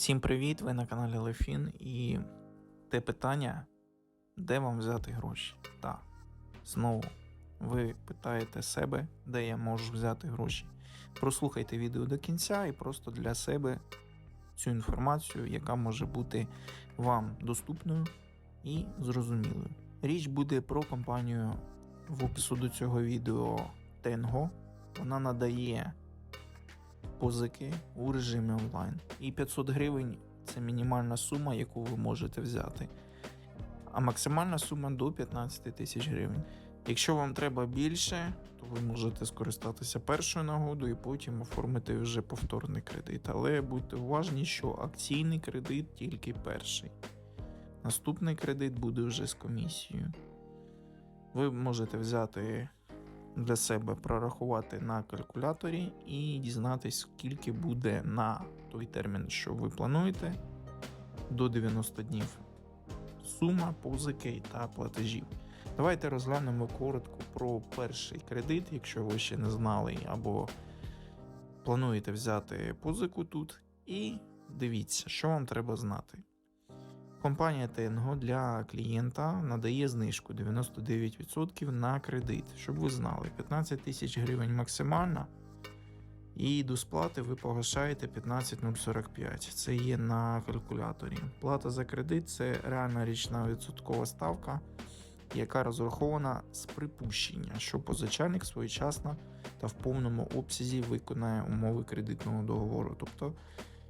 Всім привіт! Ви на каналі Лефін і те питання, де вам взяти гроші? Так, знову ви питаєте себе, де я можу взяти гроші. Прослухайте відео до кінця і просто для себе цю інформацію, яка може бути вам доступною і зрозумілою. Річ буде про компанію в опису до цього відео Tengo. Вона надає позики у режимі онлайн. І 500 гривень це мінімальна сума, яку ви можете взяти. А максимальна сума до 15 тисяч гривень. Якщо вам треба більше, то ви можете скористатися першою нагодою і потім оформити вже повторний кредит. Але будьте уважні, що акційний кредит тільки перший. Наступний кредит буде вже з комісією. Ви можете взяти для себе прорахувати на калькуляторі і дізнатись, скільки буде на той термін, що ви плануєте, до 90 днів сума позики та платежів. Давайте розглянемо коротко про перший кредит, якщо ви ще не знали, або плануєте взяти позику тут. І дивіться, що вам треба знати. Компанія Tengo для клієнта надає знижку 99% на кредит, щоб ви знали, 15 тисяч гривень максимальна, і до сплати ви погашаєте 15045. Це є на калькуляторі. Плата за кредит це реальна річна відсоткова ставка, яка розрахована з припущення, що позичальник своєчасно та в повному обсязі виконає умови кредитного договору. Тобто,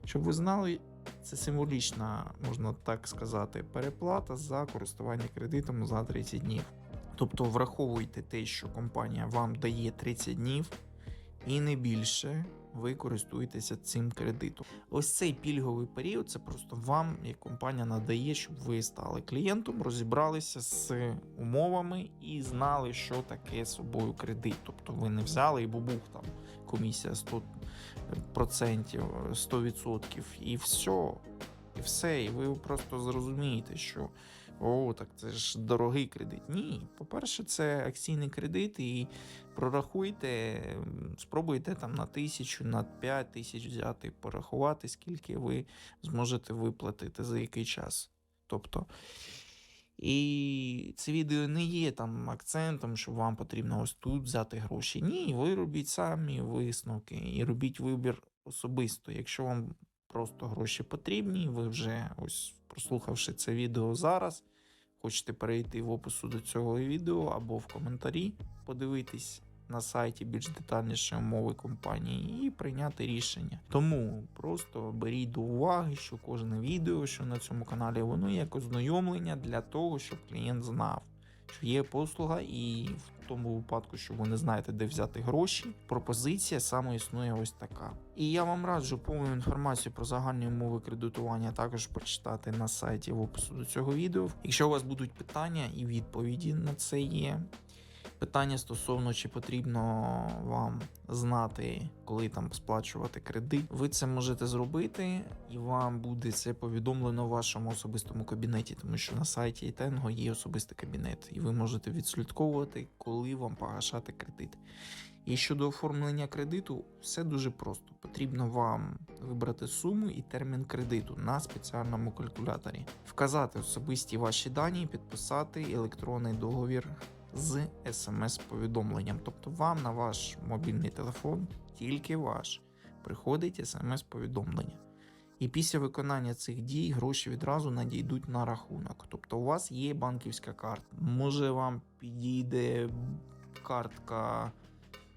щоб ви знали, це символічна, можна так сказати, переплата за користування кредитом за 30 днів. Тобто враховуйте те, що компанія вам дає 30 днів, і не більше ви користуєтеся цим кредитом. Ось цей пільговий період це просто вам, як компанія надає, щоб ви стали клієнтом, розібралися з умовами і знали, що таке собою кредит. Тобто ви не взяли і бубух там комісія 100%, 100% і все. І все, і ви просто зрозумієте, що о, так це ж дорогий кредит. Ні, по-перше, це акційний кредит, і прорахуйте, спробуйте там на тисячу, на п'ять тисяч взяти, порахувати, скільки ви зможете виплатити за який час. Тобто. І це відео не є там акцентом, що вам потрібно ось тут взяти гроші. Ні, ви робіть самі висновки і робіть вибір особисто. Якщо вам просто гроші потрібні, ви вже ось прослухавши це відео зараз, хочете перейти в опису до цього відео або в коментарі, подивитись на сайті більш детальніше умови компанії і прийняти рішення. Тому просто беріть до уваги, що кожне відео, що на цьому каналі, воно як ознайомлення для того, щоб клієнт знав. Що є послуга, і в тому випадку, що ви не знаєте, де взяти гроші, пропозиція саме існує ось така. І я вам раджу повну інформацію про загальні умови кредитування також прочитати на сайті в опису до цього відео. Якщо у вас будуть питання і відповіді на це є. Питання стосовно чи потрібно вам знати, коли там сплачувати кредит, ви це можете зробити, і вам буде це повідомлено в вашому особистому кабінеті, тому що на сайті Tengo є особистий кабінет, і ви можете відслідковувати, коли вам погашати кредит. І щодо оформлення кредиту, все дуже просто. Потрібно вам вибрати суму і термін кредиту на спеціальному калькуляторі, вказати особисті ваші дані, підписати електронний договір з смс-повідомленням. Тобто вам на ваш мобільний телефон, тільки ваш, приходить смс-повідомлення. І після виконання цих дій гроші відразу надійдуть на рахунок. Тобто у вас є банківська карта. Може вам підійде картка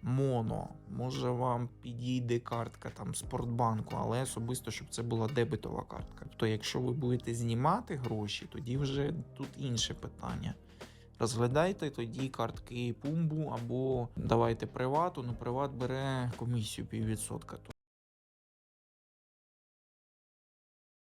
Моно, може вам підійде картка там Спортбанку, але особисто, щоб це була дебетова картка. Тобто, якщо ви будете знімати гроші, тоді вже тут інше питання. Розглядайте тоді картки Пумбу або давайте привату, ну приват бере комісію піввідсотка.